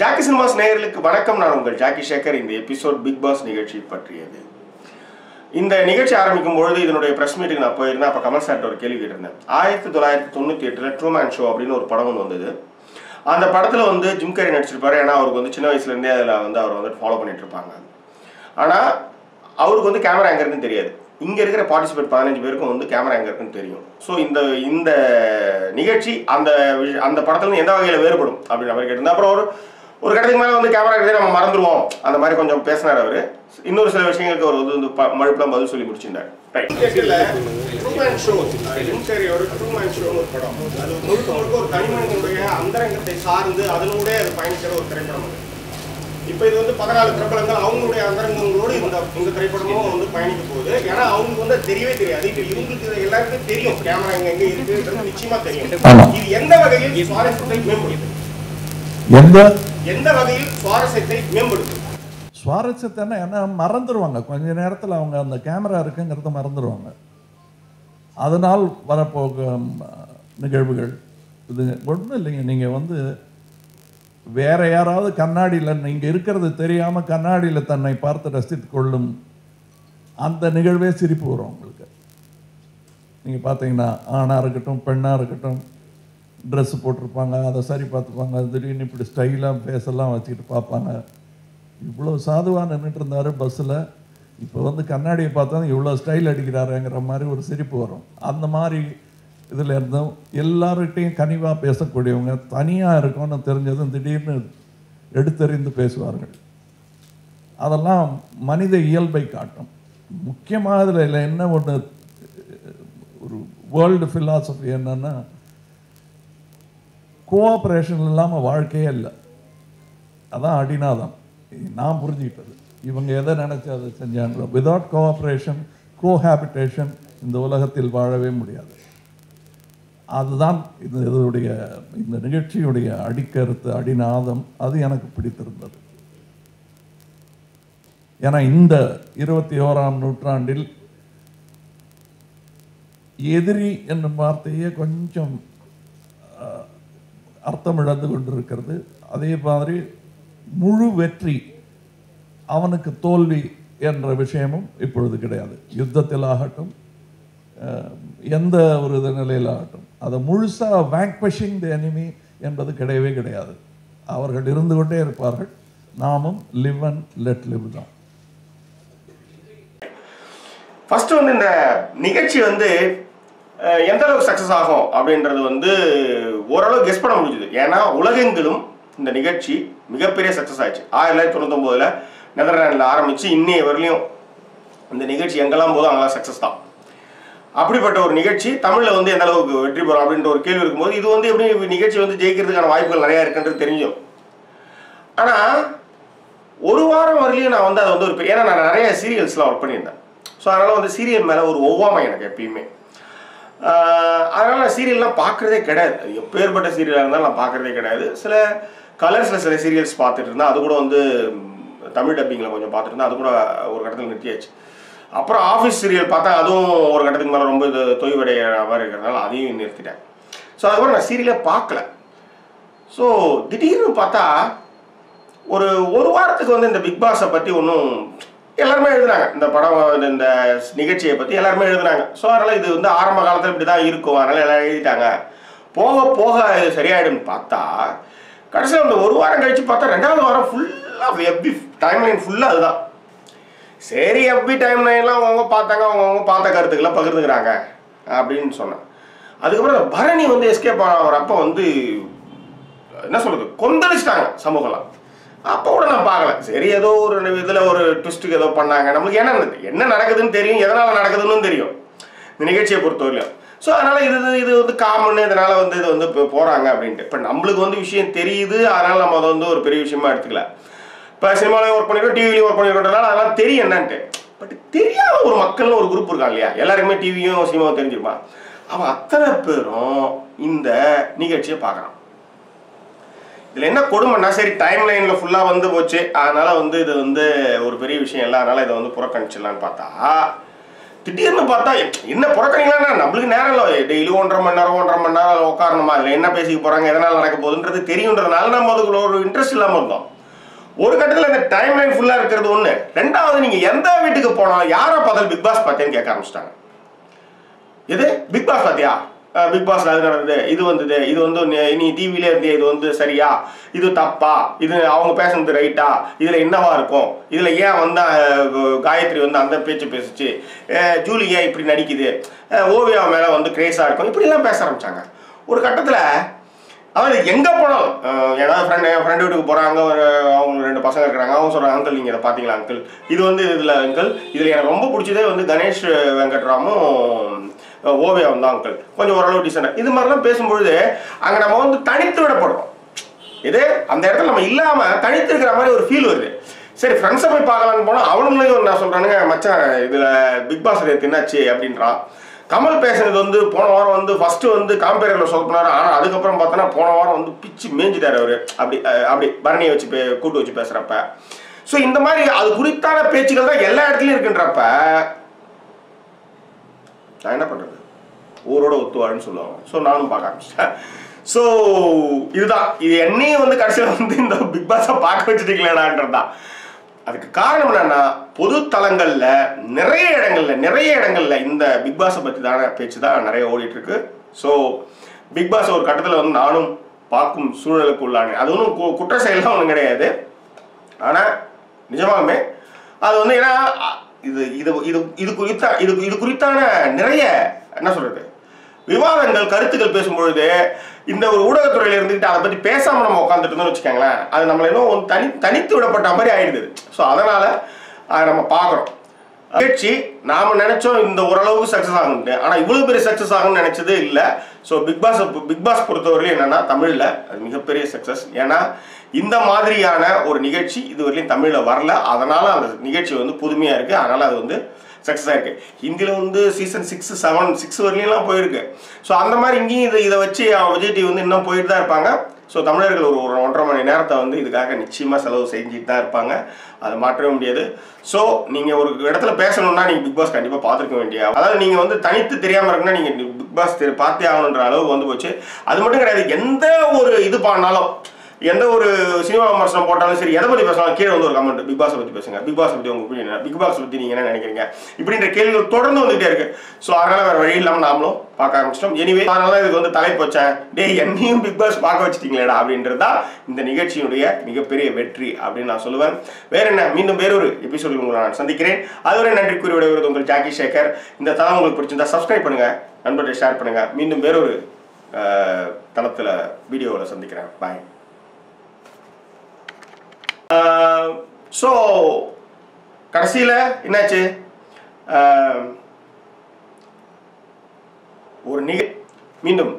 Jackie cinemas நேயர்களுக்கு வணக்கம். நான் உங்கள் ஜாக்கி சேகர். இந்த எபிசோட் பிக் பாஸ் நிகழ்ச்சி பற்றியது. இந்த நிகழ்ச்சி ஆரம்பிக்கும் பொழுது இதனுடைய ப்ரெஸ் மீட்டுக்கு நான் போயிருந்தேன். அப்போ கமல் சார்ட்ட ஒரு கேள்வி கேட்டிருந்தேன். ஆயிரத்தி தொள்ளாயிரத்தி தொண்ணூற்றி எட்டில் ட்ரூமேன் ஷோ அப்படின்னு ஒரு படம் ஒன்று வந்தது. அந்த படத்தில் வந்து ஜிம் கேரி நடிச்சிருப்பாரு. ஏன்னா அவருக்கு வந்து சின்ன வயசுலேருந்தே அதில் வந்து அவர் வந்து ஃபாலோ பண்ணிட்டு இருப்பாங்க. ஆனால் அவருக்கு வந்து கேமரா எங்கே இருக்குன்னு தெரியாது. இங்கே இருக்கிற பார்ட்டிசிபேட் பதினஞ்சு பேருக்கும் வந்து கேமரா எங்கே இருக்குன்னு தெரியும். ஸோ இந்த இந்த நிகழ்ச்சி அந்த அந்த படத்துல எந்த வகையில் வேறுபடும் அப்படின்ற மாதிரி கேட்டிருந்தேன் அப்புறம் ஒரு ஒரு கட்டத்துக்கு மேலே வந்து கேமரா இருக்கிறதே நம்ம மறந்துடுவோம் அந்த மாதிரி கொஞ்சம் பேசினார் அவர். இன்னொரு சில விஷயங்களுக்கு அவர் வந்து ப- மழுப்பெல்லாம் பதில் சொல்லி முடிச்சிருந்தார். ஒரு படம். அது முழுக்க முழுக்க ஒரு தனிமனிதனுடைய அந்தரங்கத்தை சார்ந்து அதனுடைய அது பயணிக்கிற ஒரு திரைப்படம் அது. இப்போ இது வந்து பதினாலு பிரபலங்கள் அவங்களுடைய அந்தரங்கங்களோடு இந்த இந்த திரைப்படமும் வந்து பயணிக்க போகுது. ஏன்னா அவங்களுக்கு வந்து தெரியவே தெரியாது. இப்போ இவங்களுக்கு இது எல்லாருக்கும் தெரியும். கேமரா எங்க எங்க இருக்குன்றது நிச்சயமா தெரியும். இது எந்த வகையில் சுவாரஸ்யத்தை மேம்படுத்தும் எந்த எந்த வகையில் சுவாரஸ்யத்தை மேம்படுத்தும்? சுவாரஸ்யத்தை என்ன? மறந்துடுவாங்க கொஞ்ச நேரத்தில் அவங்க அந்த கேமரா இருக்குங்கிறத மறந்துடுவாங்க அதனால் வரப்போகும் நிகழ்வுகள். இது ஒன்றும் இல்லைங்க. நீங்கள் வந்து வேற யாராவது கண்ணாடியில் நீங்கள் இருக்கிறது தெரியாமல் கண்ணாடியில் தன்னை பார்த்து ரசித்து கொள்ளும் அந்த நிகழ்வே சிரிப்பு வரும் உங்களுக்கு. நீங்கள் பார்த்தீங்கன்னா ஆணாக இருக்கட்டும் பெண்ணாக இருக்கட்டும் ட்ரெஸ்ஸு போட்டிருப்பாங்க அதை சரி பார்த்துப்பாங்க. திடீர்னு இப்படி ஸ்டைலாக ஃபேஸெல்லாம் வச்சுக்கிட்டு பார்ப்பாங்க. இவ்வளோ சாதுவாக நின்றுட்டு இருந்தார் பஸ்ஸில் இப்போ வந்து கண்ணாடியை பார்த்தா இவ்வளோ ஸ்டைல் அடிக்கிறாருங்கிற மாதிரி ஒரு சிரிப்பு வரும். அந்த மாதிரி இதில் இருந்தும் எல்லார்கிட்டையும் கனிவாக பேசக்கூடியவங்க தனியாக இருக்கோன்னு தெரிஞ்சதும் திடீர்னு எடுத்தறிந்து பேசுவார்கள். அதெல்லாம் மனித இயல்பை காட்டும். முக்கியமாக இதில் என்ன ஒன்று ஒரு வேர்ல்டு ஃபிலாசபி என்னென்னா கோஆப்ரேஷன் இல்லாமல் வாழ்க்கையே இல்லை. அதான் அடிநாதம். நான் புரிஞ்சுக்கிட்டது. இவங்க எதை நினச்சி அதை செஞ்சாங்களோ விதவுட் கோஆப்ரேஷன் கோஹாபிட்டேஷன் இந்த உலகத்தில் வாழவே முடியாது. அதுதான் இது இதனுடைய இந்த நிகழ்ச்சியுடைய அடிக்கருத்து அடிநாதம். அது எனக்கு பிடித்திருந்தது. ஏன்னா இந்த இருபத்தி ஓராம் நூற்றாண்டில் எதிரி என்னும் வார்த்தையே கொஞ்சம் அர்த்தம் இழந்து கொண்டிருக்கிறது. அதே மாதிரி முழு வெற்றி அவனுக்கு தோல்வி என்ற விஷயமும் இப்பொழுது கிடையாது. யுத்தத்தில் ஆகட்டும் எந்த ஒரு இது நிலையில் ஆகட்டும் அதை முழுசாக vanquishing தி எனிமி என்பது கிடையவே கிடையாது. அவர்கள் இருந்து கொண்டே இருப்பார்கள். நாமும் லிவ் அண்ட் லெட் லிவ் தான். ஃபர்ஸ்ட் வந்து இந்த நிகழ்ச்சி வந்து எந்த அளவுக்கு சக்ஸஸ் ஆகும் அப்படின்றது வந்து ஓரளவு கெஸ் பண்ண முடிஞ்சுது. ஏன்னா உலகெங்கிலும் இந்த நிகழ்ச்சி மிகப்பெரிய சக்ஸஸ் ஆயிடுச்சு. ஆயிரத்தி தொள்ளாயிரத்தி தொண்ணூத்தொம்போதில் நெதர்லாண்டில் ஆரம்பித்து இன்னைய வரலையும் இந்த நிகழ்ச்சி எங்கெல்லாம் போதும் அங்கெல்லாம் சக்ஸஸ் தான். அப்படிப்பட்ட ஒரு நிகழ்ச்சி தமிழில் வந்து எந்த அளவுக்கு வெற்றி பெறும் அப்படின்ற ஒரு கேள்வி இருக்கும்போது இது வந்து எப்படி நிகழ்ச்சி வந்து ஜெயிக்கிறதுக்கான வாய்ப்புகள் நிறையா இருக்குன்றது தெரிஞ்சும். ஆனால் ஒரு வாரம் வரலையும் நான் வந்து அதை வந்து ஒரு ஏன்னா நான் நிறைய சீரியல்ஸ்லாம் ஒர்க் பண்ணியிருந்தேன். ஸோ அதனால் வந்து சீரியல் மேலே ஒரு ஒவ்வாமை எனக்கு எப்பயுமே. அதனால் நான் சீரியல்லாம் பார்க்குறதே கிடையாது. எப்பேற்பட்ட சீரியலாக இருந்தாலும் நான் பார்க்குறதே கிடையாது. சில கலர்ஸில் சில சீரியல்ஸ் பார்த்துட்டு இருந்தேன். அது கூட வந்து தமிழ் டப்பிங்கில் கொஞ்சம் பார்த்துட்டு இருந்தேன். அது கூட ஒரு கட்டத்தில் நிறுத்தியாச்சு. அப்புறம் ஆஃபீஸ் சீரியல் பார்த்தா அதுவும் ஒரு கட்டத்துக்கு மேலே ரொம்ப இது தொய்வடைய மாதிரி இருக்கிறதுனால அதையும் நிறுத்திட்டேன். ஸோ அதுக்கப்புறம் நான் சீரியலே பார்க்கல. ஸோ திடீர்னு பார்த்தா ஒரு ஒரு வாரத்துக்கு வந்து இந்த பிக் பாஸை பற்றி ஒன்றும் எல்லாருமே எழுதுனாங்க இந்த படம் இந்த- இந்த நிகழ்ச்சியை பற்றி எல்லாருமே எழுதுனாங்க ஸோ அதனால் இது வந்து ஆரம்ப காலத்தில் இப்படி தான் இருக்கும். அதனால் எல்லாம் எழுதிட்டாங்க. போக போக இது சரியாயிடும்னு பார்த்தா கடைசியில் அந்த ஒரு வாரம் கழிச்சு பார்த்தா ரெண்டாவது வாரம் ஃபுல்லாக எஃபி டைம் லைன் ஃபுல்லாக அதுதான். சரி எஃபி டைம் லைன்லாம் அவங்கவுங்க பார்த்தாங்க அவங்கவுங்க பார்த்த கருத்துக்கெல்லாம் பகிர்ந்துக்கிறாங்க அப்படின்னு சொன்னேன். அதுக்கப்புறம் இந்த பரணி வந்து எஸ்கேப் ஆகிறப்ப வந்து என்ன சொல்றது கொந்தளிச்சிட்டாங்க சமூகம்லாம். அப்போ கூட நான் பார்க்கல. சரி ஏதோ ஒரு இதில் ஒரு ட்விஸ்ட்டுக்கு ஏதோ பண்ணாங்க. நம்மளுக்கு என்ன என்ன நடக்குதுன்னு தெரியும். எதனால் நடக்குதுன்னு தெரியும். இந்த நிகழ்ச்சியை பொறுத்தவரையிலும். ஸோ அதனால் இது இது- இது வந்து காமன் இதனால் வந்து இது வந்து இப்போ போகிறாங்க அப்படின்ட்டு. இப்போ நம்மளுக்கு வந்து விஷயம் தெரியுது. அதனால் நம்ம அதை வந்து ஒரு பெரிய விஷயமா எடுத்துக்கல. இப்போ சினிமாவிலையும் ஒர்க் பண்ணிக்கிறோம் டிவிலையும் ஒர்க் பண்ணிக்கிறோம்னால அதெல்லாம் தெரியும் என்னன்ட்டு. பட் தெரியாத ஒரு மக்கள்னு ஒரு குரூப் இருக்கான் இல்லையா? எல்லாருக்குமே டிவியும் சினிமாவும் தெரிஞ்சிருப்பான் அவன் அத்தனை பேரும் இந்த நிகழ்ச்சியை பார்க்குறான். இதில் என்ன கொடுமைன்னா சரி டைம் லைனில் ஃபுல்லாக வந்து போச்சு. அதனால் வந்து இது வந்து ஒரு பெரிய விஷயம் இல்லை. அதனால் இதை வந்து புறக்கணிச்சிடலான்னு பார்த்தா திடீர்னு பார்த்தா என்ன புறக்கணிங்களா நம்மளுக்கு நேரம் இல்லை. டெய்லி ஒன்றரை மணி நேரம் ஒன்றரை மணி நேரம் உட்காரணுமா? இல்லை என்ன பேசிக்க போகிறாங்க எதனால் நடக்க போகுதுன்றது தெரியுன்றதுனால நம்ம அதுக்குள்ள ஒரு இன்ட்ரெஸ்ட் இல்லாமல் இருந்தோம் ஒரு கட்டத்தில் இந்த டைம் லைன் ஃபுல்லாக இருக்கிறது ஒன்று ரெண்டாவது நீங்கள் எந்த வீட்டுக்கு போனால் யாரை பார்த்தாலும் பிக் பாஸ் பார்த்தேன்னு கேட்க ஆரம்பிச்சிட்டாங்க. இது பிக் பாஸ் பார்த்தியா பிக் பாஸ்ல அது நடந்தது. இது வந்தது. இது வந்து நீ- டிவிலே இருந்தியா இது வந்து சரியா? இது தப்பா? இது அவங்க பேசுனது ரைட்டா இதுல என்னவா இருக்கும்? இதுல ஏன் வந்து காயத்ரி வந்து அந்த பேச்சு பேசுச்சு? ஜூலி ஏன் இப்படி நடிக்குது? ஓவியா மேல வந்து கிரேஸா இருக்கும். இப்படி எல்லாம் பேச ஆரம்பிச்சாங்க. ஒரு கட்டத்துல அதாவது எங்க போனாலும் ஏன்னா ஏதாவது ஃப்ரெண்ட் என் ஃப்ரெண்டு வீட்டுக்கு போறாங்க ஒரு அவங்க ரெண்டு பசங்க இருக்கிறாங்க அவங்க சொல்றாங்க அங்கிள் நீங்க இதை பாத்தீங்களா அங்கிள் இது வந்து இதுல அங்கிள் இதுல எனக்கு ரொம்ப பிடிச்சதே வந்து கணேஷ் வெங்கட்ராமும் ஓவியம் தான் அங்கிள் கொஞ்சம் ஓரளவு டீசெண்டாக இது மாதிரிலாம் பேசும்பொழுது அங்கே நம்ம வந்து தனித்து விடப்படுறோம் இது அந்த இடத்துல நம்ம இல்லாமல் தனித்து இருக்கிற மாதிரி ஒரு ஃபீல் வருது. சரி ஃப்ரெண்ட்ஸை போய் பார்க்கலான்னு போனால் அவனுங்களையும் நான் சொல்கிறானுங்க மச்சான் இதில் பிக் பாஸ் என்னாச்சு? அப்படின்றான். கமல் பேசுனது வந்து போன வாரம் வந்து ஃபர்ஸ்ட் வந்து காம்பேரியில் சொதப்பினாரு ஆனால் அதுக்கப்புறம் பார்த்தோன்னா போன வாரம் வந்து பிச்சு மேஞ்சிட்டார் அவர். அப்படி அப்படி பரணியை வச்சு பே கூட்டு வச்சு பேசுகிறப்ப ஸோ இந்த மாதிரி அது குறித்தான பேச்சுக்கள் தான் எல்லா இடத்துலையும் இருக்குன்றப்ப நான் என்ன பண்ணுறது ஊரோட ஒத்துவாருன்னு சொல்லுவாங்க. ஸோ நானும் பார்க்க ஆரம்பிச்சிட்டேன். ஸோ இதுதான். இது என்னையும் வந்து கடைசியில் வந்து இந்த பிக் பாஸை பார்க்க வச்சுட்டீங்களேடான்றது தான் அதுக்கு காரணம் என்னன்னா பொது தளங்களில் நிறைய இடங்கள்ல நிறைய இடங்கள்ல இந்த பிக் பாஸை பற்றி தான பேச்சு தான் நிறைய ஓடிட்டு இருக்கு ஸோ பிக் பாஸ் ஒரு கட்டத்தில் வந்து நானும் பார்க்கும் சூழலுக்கு உள்ளானே அது ஒன்றும் கு- குற்ற செயல்லாம் ஒன்றும் கிடையாது. ஆனால் நிஜமாகவே அது வந்து ஏன்னா இது இது இது இது குறித்த இது இது குறித்தான நிறைய என்ன சொல்றது விவாதங்கள் கருத்துக்கள் பேசும்பொழுது இந்த ஒரு ஊடகத்துறையில இருந்துகிட்டு அதை பத்தி பேசாம நம்ம உட்காந்துட்டு இருந்தோம்னு வச்சுக்கோங்களேன் அது நம்மள இன்னும் தனி தனித்து விடப்பட்ட மாதிரி ஆயிடுது. ஸோ அதனால அதை நம்ம பார்க்குறோம். நிகழ்ச்சி நாம நினைச்சோம் இந்த ஓரளவுக்கு சக்சஸ் ஆகும்ட்டு ஆனா இவ்வளவு பெரிய சக்சஸ் ஆகும்னு நினைச்சதே இல்ல. So big boss big boss பொறுத்தவரையிலும் என்னன்னா தமிழ்ல அது மிகப்பெரிய சக்சஸ் ஏன்னா இந்த மாதிரியான ஒரு நிகழ்ச்சி இதுவரையிலும் தமிழ்ல வரல. அதனால அந்த நிகழ்ச்சி வந்து புதுமையா இருக்கு. அதனால அது வந்து சக்ஸஸ் ஆயிருக்கு ஹிந்தியில் வந்து சீசன் சிக்ஸ் செவன் சிக்ஸ் வரலாம் போயிருக்கு. ஸோ அந்த மாதிரி இங்கேயும் இதை இதை வச்சு விஜய் டிவி வந்து இன்னும் போயிட்டு தான் இருப்பாங்க. ஸோ தமிழர்கள் ஒரு ஒரு ஒன்றரை மணி நேரத்தை வந்து இதுக்காக நிச்சயமாக செலவு செஞ்சுட்டு தான் இருப்பாங்க. அதை மாற்றவே முடியாது. ஸோ நீங்கள் ஒரு இடத்துல பேசணும்னா நீங்கள் பிக் பாஸ் கண்டிப்பாக பார்த்துருக்க வேண்டிய அதாவது நீங்கள் வந்து தனித்து தெரியாமல் இருக்குன்னா நீங்கள் பிக் பாஸ் தெரி- பார்த்தே ஆகணுன்ற அளவு வந்து போச்சு. அது மட்டும் கிடையாது எந்த ஒரு இது பண்ணாலும் எந்த ஒரு சினிமா விமர்சனம் போட்டாலும் சரி எதை பற்றி பேசலாம் கீழே வந்து ஒரு கமெண்ட் பிக் பாஸ் பற்றி பேசுங்க. பிக் பாஸ் பற்றி உங்க ஒப்பீனியன் பிக் பாஸ் பற்றி நீங்கள் என்ன நினைக்கிறீங்க? இப்படின்ற கேள்விகள் தொடர்ந்து வந்துகிட்டே இருக்கு. ஸோ அதனால வேற வழி இல்லாமல் நாமளும் பார்க்க ஆரம்பிச்சிட்டோம். எனிவே அதனால இதுக்கு வந்து தலைப்பு வச்சேன். டேய் என்னையும் பிக் பாஸ் பார்க்க வச்சிட்டீங்களேடா அப்படின்றது தான் இந்த நிகழ்ச்சியினுடைய மிகப்பெரிய வெற்றி அப்படின்னு நான் சொல்லுவேன். வேற என்ன? மீண்டும் வேறொரு எபிசோடில் உங்களை நான் சந்திக்கிறேன். அதுவரை நன்றி கூறி விடைபெறுவது உங்கள் ஜாக்கி சேகர். இந்த தளம் உங்களுக்கு பிடிச்சிருந்தா சப்ஸ்கிரைப் பண்ணுங்க நண்பர்கிட்ட ஷேர் பண்ணுங்க. மீண்டும் வேறொரு அஹ், வீடியோவில் சந்திக்கிறேன். பாய் ஸோ கடைசியில் என்னாச்சு? ஒரு நிக மீண்டும்